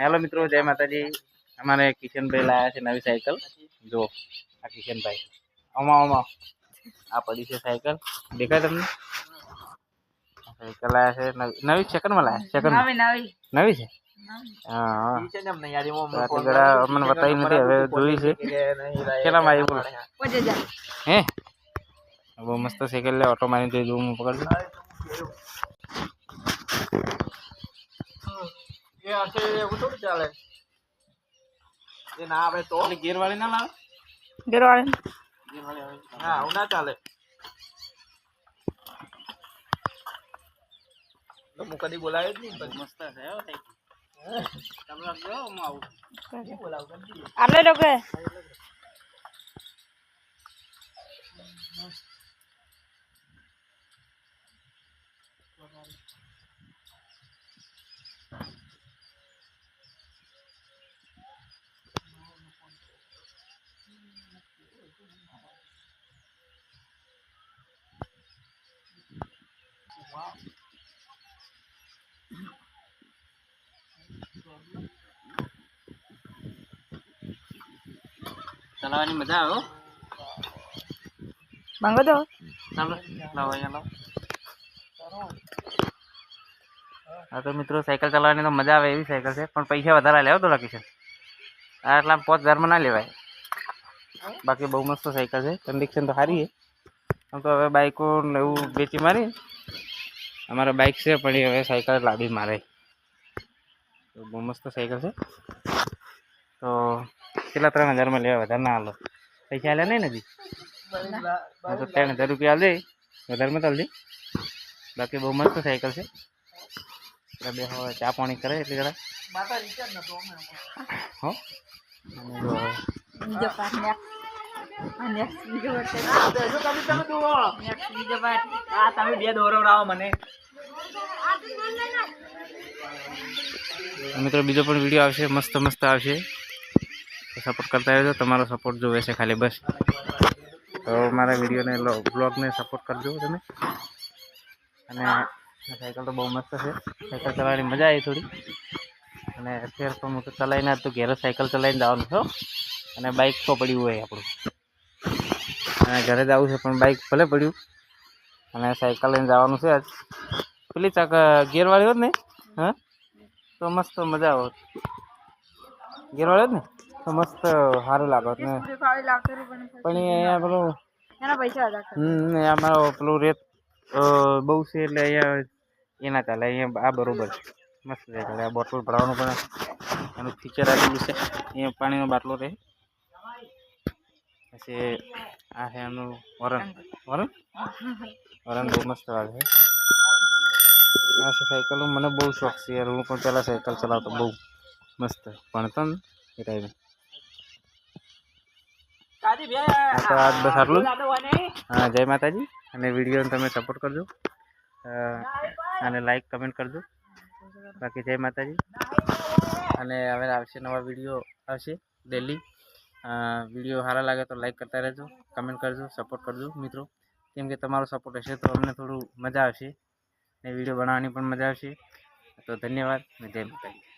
ચાલો મિત્રો જય માતાજી. અમારે કિશનભાઈ લાયા છે નવી સાયકલ. જો આ કિશનભાઈ. અમા અમા આ પડી છે સાયકલ. દેખાય તમને? સાયકલ લાયા છે. નવી નવી સેકન્ડમાં લાયા? સેકન્ડ નવી નવી. નવી છે? અમને બતાવી નથી હવે જોઈ છે. કેટલામાં આવી બોલો હે? બહુ મસ્ત સાયકલ લે ઓટો મારી જોઈ જોઉં હું પકડજો. એ હશે એવું થોડું ચાલે. એ ના આવે તો. ગેરવાળી ના લાવે? ગેરવાળી. હા આવું ના ચાલે. તો હું કદી બોલાવ્યો જ નહીં પછી. મસ્ત છે હો સાયકલ તમે રાખજો હું આવું. આટલે લોકો ચલાવવાની મજા આવે માંગો તો ચાલો લાવો અહીંયા લાવો. હા તો મિત્રો સાયકલ ચલાવવાની તો મજા આવે એવી સાયકલ છે પણ પૈસા વધારે લેવો તો છે. આ એટલા પાંચ હજારમાં ના લેવાય. બાકી બહુ મસ્ત સાયકલ છે કન્ડિશન તો સારી છે. આમ તો હવે બાઇકો એવું વેચી મારી અમારે બાઇક છે પણ એ હવે સાયકલ લાવી મારે. તો બહુ મસ્ત સાયકલ છે. તો કેટલા ત્રણ હજારમાં લેવા? વધારે ના હાલો પૈસા હાલ્યા નહીં નથી તો ત્રણ હજાર રૂપિયા હાલ દે. વધારમાં ચાલજે બાકી બહુ મસ્ત સાયકલ છે. એટલે બે હવે ચા પાણી કરે એટલે જરા. હો? નેક્સ્ટ નેક્સ્ટ બીજો નેક્સ્ટ આ તમે બે દોરવડાવો મને. મિત્રો બીજો પણ વીડિયો આવશે મસ્ત મસ્ત આવશે. તો સપોર્ટ કરતા રહેજો તમારો સપોર્ટ જોવે છે ખાલી બસ. તો મારા વિડીયોને બ્લોગને સપોર્ટ કરજો તમે. અને સાયકલ તો બહુ મસ્ત છે. સાયકલ ચલાવવાની મજા આવી થોડી. અને અત્યારે તો હું તો ચલાવીને તો ઘેર સાયકલ ચલાવીને જવાનું છો અને બાઇક તો પડ્યું હોય આપણું. અને ઘરે જવું છે પણ બાઇક ભલે પડ્યું. અને સાયકલ લઈને જવાનું છે આજ. પેલી ચાક ગેરવાળી હોત ને હા? તો મસ્ત મજા આવત. ગેરવાળી હોત ને તો મસ્ત સારું લાગત ને. પણ અહીંયા પેલું એના હમ અમારો પેલું રેત બહુ છે એટલે અહીંયા એ ના ચાલે અહીંયા આ બરોબર છે. મસ્ત છે એટલે આ બોટલ ભરાવાનું પણ એનું ફીચર આપેલું છે. અહીંયા પાણીનો બાટલો રહે. પછી આ છે એનું વરણ વરણ વરણ બહુ મસ્ત વાગે છે. આ છે સાયકલનો મને બહુ શોખ છે યાર. હું પણ પહેલાં સાયકલ ચલાવતો બહુ મસ્ત. ભણતો ને એ ટાઈમે તો આજ બસ આટલું હા જય માતાજી. અને વિડીયોને તમે સપોર્ટ કરજો. અને લાઈક કમેન્ટ કરજો. બાકી જય માતાજી. અને હવે આવશે નવા વીડિયો આવશે. ડેલી વીડિયો સારા લાગે તો લાઈક કરતા રહેજો કમેન્ટ કરજો સપોર્ટ કરજો મિત્રો. કેમ કે તમારો સપોર્ટ હશે તો અમને થોડું મજા આવશે ને વીડિયો બનાવવાની પણ મજા આવશે. તો ધન્યવાદ અને જય માતાજી.